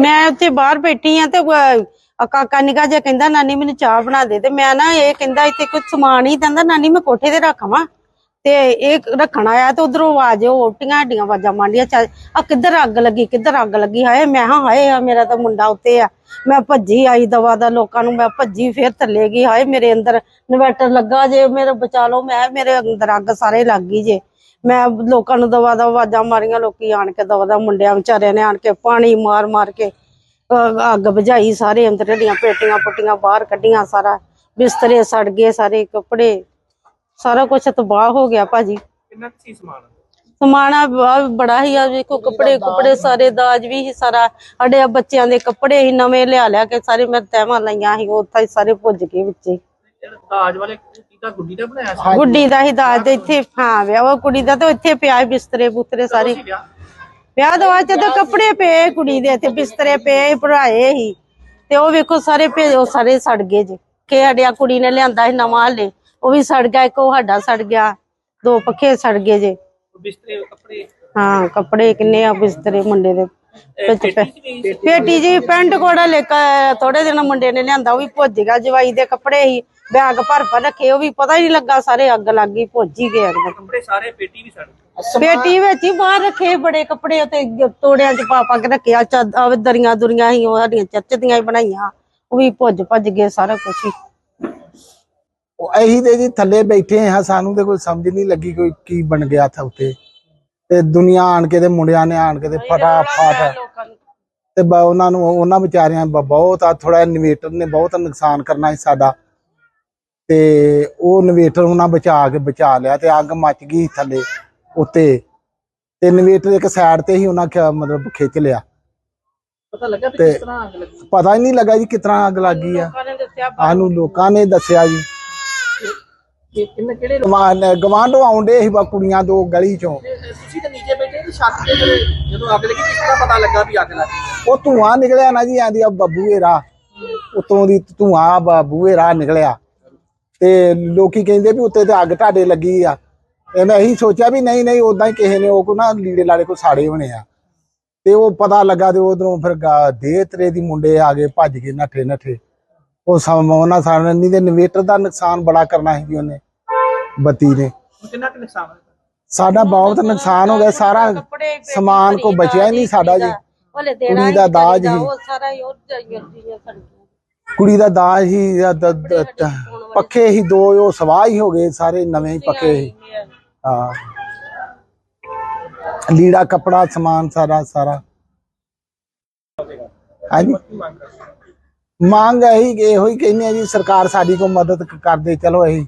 ਮੈਂ ਉੱਥੇ ਬਾਹਰ ਬੈਠੀ ਆ ਤੇ ਅਹ, ਕਾਕਾ ਨਿਕਾ ਜਿਹਾ ਕਹਿੰਦਾ ਨਾਨੀ ਮੈਨੂੰ ਚਾਹ ਬਣਾ ਦੇ। ਤੇ ਮੈਂ ਨਾ ਇਹ ਕਹਿੰਦਾ ਇੱਥੇ ਕੁਝ ਸਮਾਨ ਹੀ ਕਹਿੰਦਾ ਨਾਨੀ ਮੈਂ ਕੋਠੇ ਤੇ ਰੱਖਾਂ ਤੇ ਇਹ ਰੱਖਣ ਆਇਆ ਤੇ ਉਧਰੋਂ ਆਵਾਜ਼ ਉਹ ਓਟੀਆਂ ਹੱਡੀਆਂ ਆਵਾਜ਼ਾਂ ਮਾਂਡੀਆਂ ਚਾ ਆ ਕਿੱਧਰ ਅੱਗ ਲੱਗੀ ਕਿੱਧਰ ਅੱਗ ਲੱਗੀ? ਹਾਏ ਮੈਂ ਹਾਂ ਹਾਏ ਆ ਮੇਰਾ ਤਾਂ ਮੁੰਡਾ ਉੱਤੇ ਆ। ਮੈਂ ਭੱਜੀ ਆਈ ਦਵਾ ਦਾ ਲੋਕਾਂ ਨੂੰ ਮੈਂ ਭੱਜੀ ਫੇਰ ਥੱਲੇ ਗਈ। ਹਾਏ ਮੇਰੇ ਅੰਦਰ ਇਨਵੈਟਰ ਲੱਗਾ ਜੇ ਮੇਰੇ ਬਚਾ ਲਓ ਮੈਂ ਮੇਰੇ ਅੰਦਰ ਅੱਗ ਸਾਰੇ ਲੱਗ ਗਈ ਜੇ। ਮੈਂ ਲੋਕਾਂ ਨੂੰ ਦਵਾ ਦਾ ਆਵਾਜ਼ਾਂ ਮਾਰੀਆਂ ਲੋਕੀ ਆਣ ਕੇ ਦਵਾ ਦਾ ਮੁੰਡਿਆਂ ਵਿਚਾਰਿਆਂ ਨੇ ਆਣ ਕੇ ਪਾਣੀ ਮਾਰ ਮਾਰ ਕੇ ਅੱਗ ਬੁਝਾਈ ਸਾਰੇ ਅੰਦਰ ਢੀਆਂ ਪੇਟੀਆਂ ਪੁੱਟੀਆਂ ਬਾਹਰ ਕੱਢੀਆਂ ਸਾਰਾ ਬਿਸਤਰੇ ਸੜ ਗਏ ਸਾਰੇ ਕੱਪੜੇ ਸਾਰਾ ਕੁਝ ਤਬਾਹ ਹੋ ਗਿਆ ਭਾਜੀ। ਕਿੰਨਾ ਸੀ ਸਮਾਨ? ਸਮਾਨਾ ਬੜਾ ਹੀ ਆ ਵੇਖੋ ਕੱਪੜੇ ਕੁਪੜੇ ਸਾਰੇ ਦਾਜ ਵੀ ਸੀ ਸਾਰਾ ਸਾਡੇ ਬੱਚਿਆਂ ਦੇ ਕੱਪੜੇ ਹੀ ਨਵੇਂ ਲਿਆ ਲਿਆ ਕੇ ਸਾਰੇ ਮੈਂ ਤਹਿਵਾਂ ਲਈਆਂ ਸੀ ਉੱਥੇ ਹੀ ਸਾਰੇ ਭੁੱਜ ਗਏ ਵਿੱਚੇ। ਦਾਜ ਵਾਲੇ ਗੁੱਡੀ ਦਾ ਬਣਾਇਆ ਸੀ? ਗੁੱਡੀ ਦਾ ਹੀ ਦਾਜ ਤੇ ਇੱਥੇ ਹਾਂ ਵਿਆਹ ਉਹ ਕੁੜੀ ਦਾ ਤਾਂ ਇੱਥੇ ਪਿਆ ਬਿਸਤਰੇ ਬੁਸਤਰੇ ਸਾਰੇ। ਵਿਆਹ? ਵਿਆਹ ਤੋਂ ਬਾਅਦ ਜਦੋਂ ਕੱਪੜੇ ਪਏ ਕੁੜੀ ਦੇ ਤੇ ਬਿਸਤਰੇ ਪਏ ਭਰਾਏ ਹੀ ਤੇ ਉਹ ਵੇਖੋ ਸਾਰੇ ਭੇ ਉਹ ਸਾਰੇ ਸੜ ਗਏ ਜੀ। ਕਿ ਸਾਡਿਆ ਕੁੜੀ ਨੇ ਲਿਆਂਦਾ ਸੀ ਨਵਾਂ ਹਲੇ ਉਹ ਵੀ ਸੜ ਗਿਆ ਇੱਕ ਉਹ ਸਾਡਾ ਸੜ ਗਿਆ। ਦੋ ਪੱਖੇ ਸੜ ਗਏ ਜੇ। ਬਿਸਤਰੇ ਕੱਪੜੇ? ਹਾਂ ਕੱਪੜੇ ਕਿੰਨੇ ਆ ਬਿਸਤਰੇ ਮੁੰਡੇ ਦੇ। ਪੇਟੀ ਜੀ ਪੈਂਟ ਕੋੜਾ ਲੈ ਕੇ ਥੋੜੇ ਦਿਨ ਮੁੰਡੇ ਨੇ ਲਿਆਂਦਾ ਉਹ ਵੀ ਭੁੱਜ ਗਿਆ ਜਵਾਈ ਦੇ ਕੱਪੜੇ ਹੀ ਬੈਗ ਭਰ ਭਰ ਰੱਖੇ ਉਹ ਵੀ ਪਤਾ ਹੀ ਨਹੀਂ ਲੱਗਾ ਸਾਰੇ ਅੱਗ ਲੱਗ ਗਈ ਭੁੱਜ ਹੀ ਗਏ ਕੱਪੜੇ ਸਾਰੇ ਪੇਟੀ ਵੀ ਸੜ ਪੇਟੀ ਵਿੱਚ ਹੀ ਬਾਹਰ ਰੱਖੇ ਬੜੇ ਕੱਪੜੇ ਤੇ ਤੋੜਿਆਂ ਚ ਪਾ ਪਾ ਕੇ ਰੱਖਿਆ ਚੱਦ ਆਹ ਦਰੀਆਂ ਦੁਰੀਆਂ ਹੀ ਉਹ ਸਾਡੀਆਂ ਚੱਚ ਦੀਆਂ ਹੀ ਬਣਾਈਆਂ ਉਹ ਵੀ ਭੁੱਜ ਭੱਜ ਗਏ ਸਾਰਾ ਕੁਝ ਹੀ। ਉਹ ਅਸੀਂ ਤੇ ਜੀ ਥੱਲੇ ਬੈਠੇ ਹਾਂ ਸਾਨੂੰ ਤੇ ਕੋਈ ਸਮਝ ਨਹੀਂ ਲੱਗੀ ਕੋਈ ਕੀ ਬਣ ਗਿਆ ਥਾ ਉੱਤੇ ਤੇ ਦੁਨੀਆ ਆਣ ਕੇ ਤੇ ਮੁੰਡਿਆਂ ਨੇ ਆਣ ਕੇ ਤੇ ਫਟਾਫਟ ਤੇ ਬ- ਉਹਨਾਂ ਨੂੰ ਉਹਨਾਂ ਵਿਚਾਰਿਆਂ ਬ- ਬਹੁਤ ਆ ਥੋੜਾ ਇਨਵੇਟਰ ਨੇ ਬਹੁਤ ਨੁਕਸਾਨ ਕਰਨਾ ਸੀ ਸਾਡਾ। ਤੇ ਉਹ ਇਨਵੇਟਰ ਉਹਨਾਂ ਬਚਾ ਕੇ ਬਚਾ ਲਿਆ ਤੇ ਅੱਗ ਮੱਚ ਗਈ ਥੱਲੇ ਉੱਤੇ। ਤੇ ਇਨਵੇਟਰ ਇੱਕ ਸਾਈਡ ਤੇ ਹੀ ਉਹਨਾਂ ਖ- ਮਤਲਬ ਖਿੱਚ ਲਿਆ। ਪਤਾ ਲੱਗਾ ਵੀ ਤੇ- ਕਿਸ ਤਰ੍ਹਾਂ ਅੱਗ ਲੱਗੀ? ਪਤਾ ਹੀ ਨਹੀਂ ਲੱਗਾ ਜੀ ਕਿਤਨਾ ਅੱਗ ਲੱਗ ਆ। ਲੋਕਾਂ ਨੇ ਦੱਸਿਆ ਸਾਨੂੰ ਲੋਕਾਂ ਨੇ ਦੱਸਿਆ ਜੀ। ਕਿੰਨੇ ਕਿਹੜੇ ਗਵਾਂਢੋਂ ਆਉਂਦੇ ਸੀ ਬਾ ਕੁੜੀਆਂ ਦੋ ਗਲੀ ਚੋਂ। ਤੇ ਤੁਸੀਂ ਤਾਂ ਨੀਚੇ ਬੈਠੇ ਤੇ ਛੱਤ ਤੇ ਫਿਰ ਜਦੋਂ ਅੱਗ ਲੱਗੀ ਕਿਸ ਤਰ੍ਹਾਂ ਪਤਾ ਲੱਗਾ ਵੀ ਅੱਗ ਲੱਗੀ ਉਹ ਧੂਆਂ ਨਿਕਲਿਆ ਨਾ ਜੀ ਆਂਦੀ ਆ ਬੱਬੂਏ ਰਾਹ ਉਤੋਂ ਦੀ ਧੂਆਂ ਬੱਬੂਏ ਰਾਹ ਨਿਕਲਿਆ। ਤੇ ਲੋਕੀ ਕਹਿੰਦੇ ਵੀ ਉੱਤੇ ਤੇ ਅੱਗ ਤੁਹਾਡੇ ਲੱਗੀ ਆ। ਤੇ ਮੈਂ ਇਹੀ ਸੋਚਿਆ ਵੀ ਨਹੀਂ ਨਹੀਂ ਉਦਾਂ ਹੀ ਕਿਸੇ ਨੇ ਉਹ ਕੋ ਨਾ ਲੀੜੇ ਲਾੜੇ ਕੋ ਸਾੜੇ ਹੋਣੇ ਆ। ਤੇ ਉਹ ਪਤਾ ਲੱਗਾ ਤੇ ਉਧਰੋਂ ਫਿਰ ਦੇਹ ਤਰੇ ਦੀ ਮੁੰਡੇ ਆ ਗਏ ਭੱਜ ਕੇ ਨੱਠੇ ਨੱਠੇ। ਉਹ ਸਮ ਉਹਨਾਂ ਸਾਰਿਆਂ ਨਹੀਂ ਤੇ ਇਨਵੇਟਰ ਦਾ ਨੁਕਸਾਨ ਬੜਾ ਕਰਨਾ ਸੀ ਜੀ ਉਹਨੇ ਬੱਤੀ ਨੇ। ਹੁਣ ਕਿੰਨਾ ਕੁ ਨੁਕਸਾਨ ਹੋਇਆ? ਸਾਡਾ ਬਹੁਤ ਨੁਕਸਾਨ ਹੋ ਗਿਆ ਸਾਰਾ ਕੱਪੜੇ ਸਮਾਨ ਕੋ ਬਚਿਆ ਹੀ ਨਹੀਂ ਸਾਡਾ ਜੀ। ਉਹਲੇ ਦੇਣਾ ਕੁੜੀ ਦਾ ਦਾਜ ਹੀ। ਉਹ ਸਾਰਾ ਹੀ ਉਹ ਜਾਈਆਂ ਸੜ ਗਿਆ ਕੁੜੀ ਦਾ ਦਾਜ ਹੀ ਪੱਖੇ ਹੀ ਦੋ ਉਹ ਸਵਾਹ ਹੀ ਹੋ ਗਏ ਸਾਰੇ ਨਵੇਂ ਹੀ ਪੱਕੇ ਹੀ। ਹਾਂ। ਲੀੜਾ ਕਪੜਾ ਸਮਾਨ ਸਾਰਾ ਸਾਰਾ। ਹਾਂਜੀ। ਮੰਗ ਇਹੀ ਇਹੋ ਹੀ ਕਹਿੰਦੇ ਆ ਜੀ ਸਰਕਾਰ ਸਾਡੀ ਕੋ ਮਦਦ ਕਰਦੇ ਚਲੋ ਇਹੀ